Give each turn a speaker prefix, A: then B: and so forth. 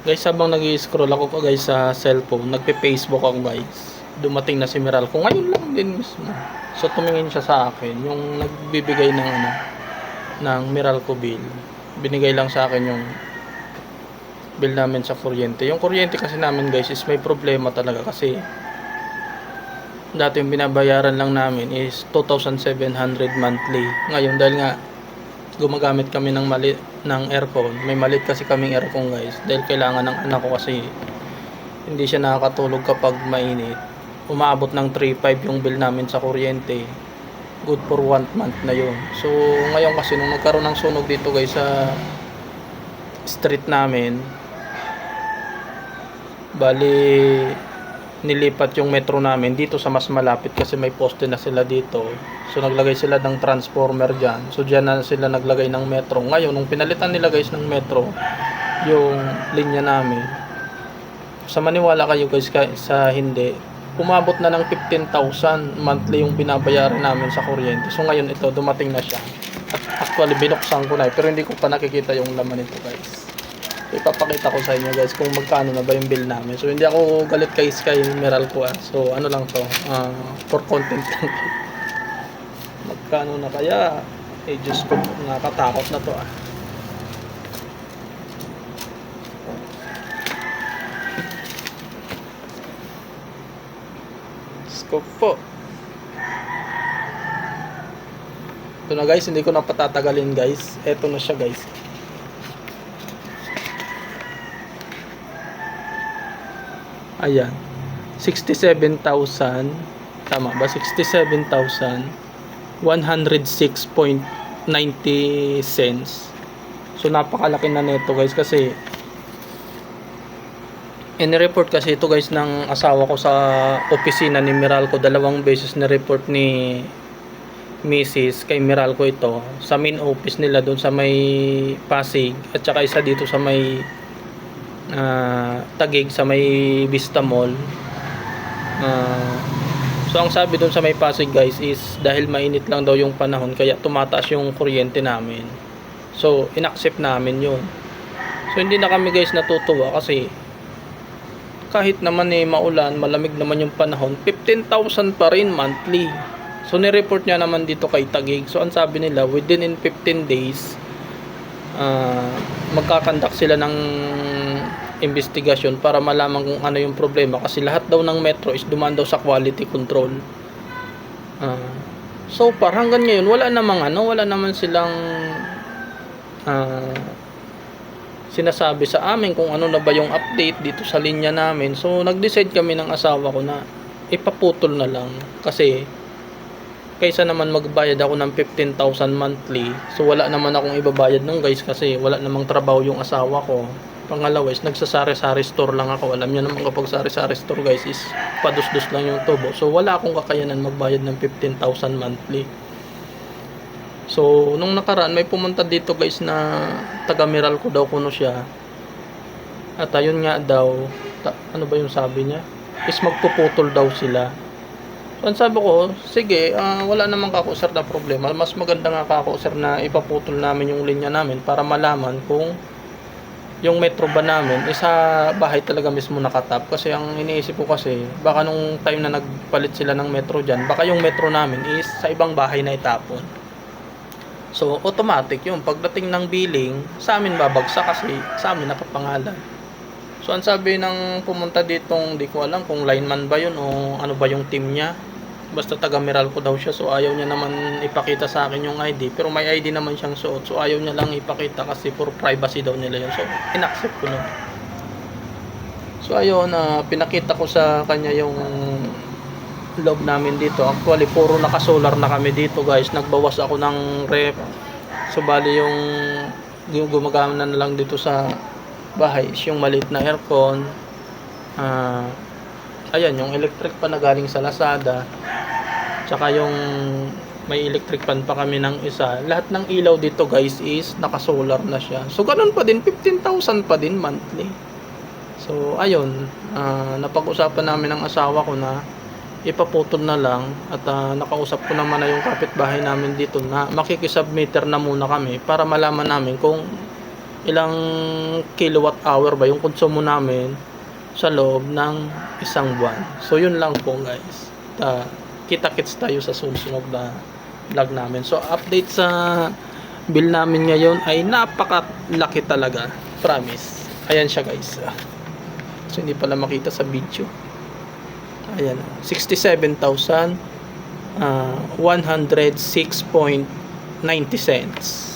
A: Guys, habang nag scroll ako ko guys sa cellphone, nagpe-Facebook ako guys. Dumating na si Meral ko. Ngayon lang din mismo. So tumingin siya sa akin. Yung nagbibigay ng ano, ng Meralco bill. Binigay lang sa akin yung bill namin sa kuryente. Yung kuryente kasi namin guys is may problema talaga kasi dati yung binabayaran lang namin is 2,700 monthly. Ngayon dahil nga gumagamit kami ng mali ng aircon. May malit kasi kaming aircon guys dahil kailangan ng anak ko kasi hindi siya nakakatulog kapag mainit. Umaabot ng 3.5 yung bill namin sa kuryente. Good for one month na yun. So ngayon kasi nung nagkaroon ng sunog dito guys sa street namin bali nilipat yung metro namin dito sa mas malapit kasi may poste na sila dito. So naglagay sila ng transformer dyan. So dyan na sila naglagay ng metro. Ngayon, nung pinalitan nila guys ng metro, yung linya namin, sa maniwala kayo guys sa hindi, umabot na ng 15,000 monthly yung binabayaran namin sa kuryente. So ngayon ito, dumating na siya. At actually, binuksan ko na eh, pero hindi ko pa nakikita yung laman nito guys ipapakita ko sa inyo guys kung magkano na ba yung bill namin. So hindi ako galit kay Sky Meralco ah. So ano lang to, ah, for content lang. magkano na kaya? Eh Diyos ko, nakatakot na to ah. Ko po. Ito na guys, hindi ko na patatagalin guys. Ito na siya guys. Ayan. 67,000 tama ba? 67,106.90 cents. So napakalaki na nito guys kasi in-report kasi ito guys ng asawa ko sa opisina ni Meralco dalawang beses na report ni Mrs. kay Meralco ito sa main office nila doon sa may Pasig at saka isa dito sa may ah, Tagig sa may Vista Mall. Ah, so ang sabi doon sa may Pasig guys is dahil mainit lang daw yung panahon kaya tumataas yung kuryente namin. So inaccept namin yun. So hindi na kami guys natutuwa kasi kahit naman eh maulan, malamig naman yung panahon, 15,000 pa rin monthly. So ni-report niya naman dito kay Tagig. So ang sabi nila within in 15 days ah magkakandak sila ng investigasyon para malaman kung ano yung problema kasi lahat daw ng metro is dumaan sa quality control. Ah, so far hanggang ngayon wala namang ano, wala naman silang ah, sinasabi sa amin kung ano na ba yung update dito sa linya namin. So nag-decide kami ng asawa ko na ipaputol na lang kasi kaysa naman magbayad ako ng 15,000 monthly so wala naman akong ibabayad nung guys kasi wala namang trabaho yung asawa ko pangalawa is nagsasari-sari store lang ako. Alam niyo naman kapag sari-sari store guys is padus-dus lang yung tubo. So wala akong kakayanan magbayad ng 15,000 monthly. So nung nakaraan may pumunta dito guys na taga Meralco daw kuno siya. At ayun nga daw ta- ano ba yung sabi niya? Is magpuputol daw sila. So, ang sabi ko, sige, ah, wala namang kako sir na problema. Mas maganda nga kako sir na ipaputol namin yung linya namin para malaman kung yung metro ba namin isa bahay talaga mismo nakatap. Kasi ang iniisip ko kasi baka nung time na nagpalit sila ng metro dyan baka yung metro namin is sa ibang bahay na itapon. So automatic yung pagdating ng billing sa amin babagsak kasi sa amin nakapangalan. So ang sabi ng pumunta ditong di ko alam kung lineman ba yun o ano ba yung team niya basta taga Meralco daw siya so ayaw niya naman ipakita sa akin yung ID pero may ID naman siyang suot so ayaw niya lang ipakita kasi for privacy daw nila yun. So inaccept ko na. So ayun na pinakita ko sa kanya yung loob namin dito. Actually puro naka solar na kami dito guys. Nagbawas ako ng rep so bali yung yung gumagana na lang dito sa bahay is yung maliit na aircon. Ah ayan yung electric pa na galing sa Lazada tsaka yung may electric fan pa kami ng isa. Lahat ng ilaw dito guys is naka solar na siya. So ganun pa din. 15,000 pa din monthly. So ayun. Ah, napag-usapan namin ng asawa ko na ipaputol na lang. At ah, nakausap ko naman na yung kapitbahay namin dito na makikisubmitter na muna kami para malaman namin kung ilang kilowatt hour ba yung konsumo namin sa loob ng isang buwan. So yun lang po guys. Ta kita-kits tayo sa susunod na vlog namin. So update sa bill namin ngayon ay napakalaki talaga. Promise. Ayan siya guys. So hindi pala makita sa video. Ayan. 67,000 ah, 106.90 cents.